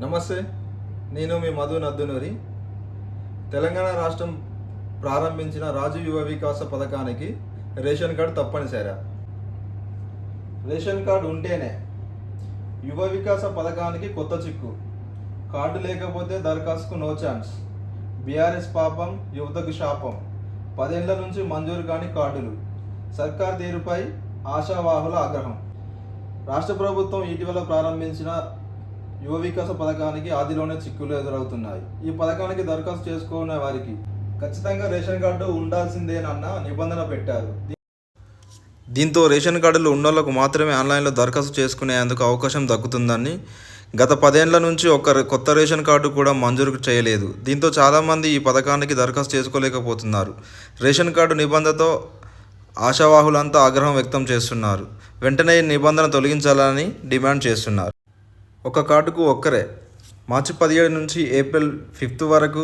నమస్తే నేను మీ మధు నద్దునూరి. తెలంగాణ రాష్ట్రం ప్రారంభించిన రాజు యువ వికాస పథకానికి రేషన్ కార్డు తప్పనిసరా రేషన్ కార్డు ఉంటేనే యువ వికాస పథకానికి కొత్త చిక్కు. కార్డు లేకపోతే దరఖాస్తుకు నో ఛాన్స్ బీఆర్ఎస్ పాపం యువతకు శాపం. పదేళ్ళ నుంచి మంజూరు కాని కార్డులు. సర్కార్ తీరుపై ఆశావాహుల ఆగ్రహం. రాష్ట్ర ప్రభుత్వం ఇటీవల ప్రారంభించిన యువ వికాస పథకానికి ఆదిలోనే చిక్కులు ఎదురవుతున్నాయి. ఈ పథకానికి దరఖాస్తు చేసుకునే వారికి ఖచ్చితంగా రేషన్ కార్డు ఉండాల్సిందేనన్న నిబంధన పెట్టారు. దీంతో రేషన్ కార్డులు ఉన్నోళ్ళకు మాత్రమే ఆన్లైన్లో దరఖాస్తు చేసుకునేందుకు అవకాశం దక్కుతుందని గత పదేళ్ళ నుంచి ఒక కొత్త రేషన్ కార్డు కూడా మంజూరు చేయలేదు. దీంతో చాలామంది ఈ పథకానికి దరఖాస్తు చేసుకోలేకపోతున్నారు. రేషన్ కార్డు నిబంధనతో ఆశావాహులంతా ఆగ్రహం వ్యక్తం చేస్తున్నారు. వెంటనే ఈ నిబంధన తొలగించాలని డిమాండ్ చేస్తున్నారు. ఒక కార్డుకు ఒక్కరే. మార్చి పదిహేడు నుంచి ఏప్రిల్ ఫిఫ్త్ వరకు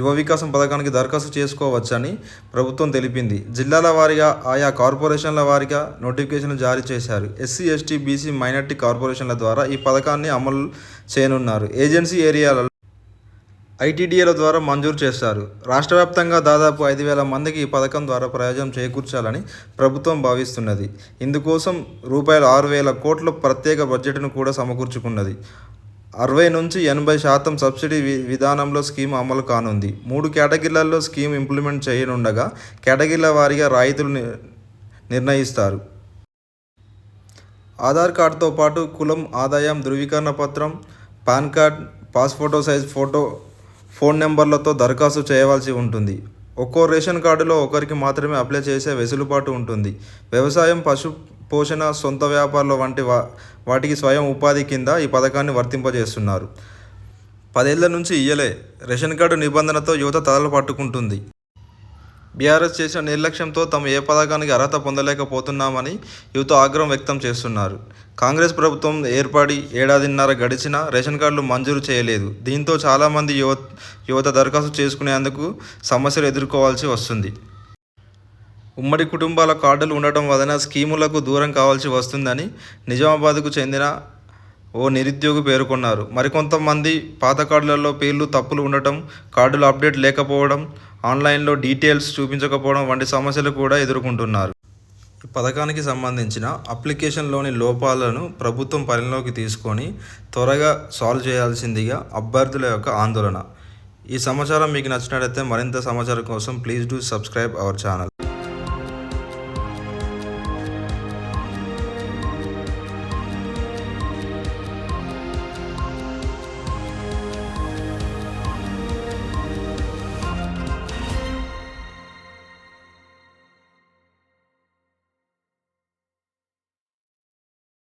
యువ వికాసం పథకానికి దరఖాస్తు చేసుకోవచ్చని ప్రభుత్వం తెలిపింది. జిల్లాల వారీగా ఆయా కార్పొరేషన్ల వారీగా నోటిఫికేషన్లు జారీ చేశారు. ఎస్సీ ఎస్టీ బీసీ మైనార్టీ కార్పొరేషన్ల ద్వారా ఈ పథకాన్ని అమలు చేయనున్నారు. ఏజెన్సీ ఏరియాలలో ఐటీడీఏల ద్వారా మంజూరు చేస్తారు రాష్ట్ర వ్యాప్తంగా దాదాపు ఐదు వేల మందికి ఈ పథకం ద్వారా ప్రయోజనం చేకూర్చాలని ప్రభుత్వం భావిస్తున్నది. ఇందుకోసం రూపాయలు ఆరు వేల కోట్ల ప్రత్యేక బడ్జెట్ను కూడా సమకూర్చుకున్నది. అరవై నుంచి ఎనభై శాతం సబ్సిడీ వి విధానంలో స్కీమ్ అమలు కానుంది. మూడు కేటగిరీలలో స్కీమ్ ఇంప్లిమెంట్ చేయనుండగా కేటగిరీల వారీగా రాయితులు ని- నిర్ణయిస్తారు. ఆధార్ కార్డుతో పాటు కులం ఆదాయం ధృవీకరణ పత్రం PAN card pass photo size photo phone నెంబర్లతో దరఖాస్తు చేయవలసి ఉంటుంది. ఒక్కో రేషన్ కార్డులో ఒకరికి మాత్రమే అప్లై చేసే వెసులుబాటు ఉంటుంది. వ్యవసాయం పశు పోషణ సొంత వ్యాపారాల వంటి వా వాటికి స్వయం ఉపాధి కింద ఈ పథకాన్ని వర్తింపజేస్తున్నారు. పదేళ్ళ నుంచి ఇయ్యలే. రేషన్ కార్డు నిబంధనతో యువత తలలు పట్టుకుంటుంది. బీఆర్ఎస్ చేసిన నిర్లక్ష్యంతో తాము ఏ పథకానికి అర్హత పొందలేకపోతున్నామని యువత ఆగ్రహం వ్యక్తం చేస్తున్నారు. కాంగ్రెస్ ప్రభుత్వం ఏర్పడి ఏడాదిన్నర గడిచినా రేషన్ కార్డులు మంజూరు చేయలేదు. దీంతో చాలామంది యువ యువత దరఖాస్తు చేసుకునేందుకు సమస్యలు ఎదుర్కోవాల్సి వస్తుంది. ఉమ్మడి కుటుంబాల కార్డులు ఉండటం వలన స్కీములకు దూరం కావాల్సి వస్తుందని నిజామాబాద్కు చెందిన ఓ నిరుద్యోగి పేర్కొన్నారు. మరికొంతమంది పాత కార్డులలో పేర్లు తప్పులు ఉండటం కార్డులు అప్డేట్ లేకపోవడం ఆన్లైన్లో డీటెయిల్స్ చూపించకపోవడం వంటి సమస్యలు కూడా ఎదుర్కొంటున్నారు. ఈ పథకానికి సంబంధించిన అప్లికేషన్లోని లోపాలను ప్రభుత్వం పరిగణలోకి తీసుకొని త్వరగా సాల్వ్ చేయాల్సిందిగా అభ్యర్థుల యొక్క ఆందోళన. ఈ సమాచారం మీకు నచ్చినట్లయితే మరింత సమాచారం కోసం please do subscribe our channel.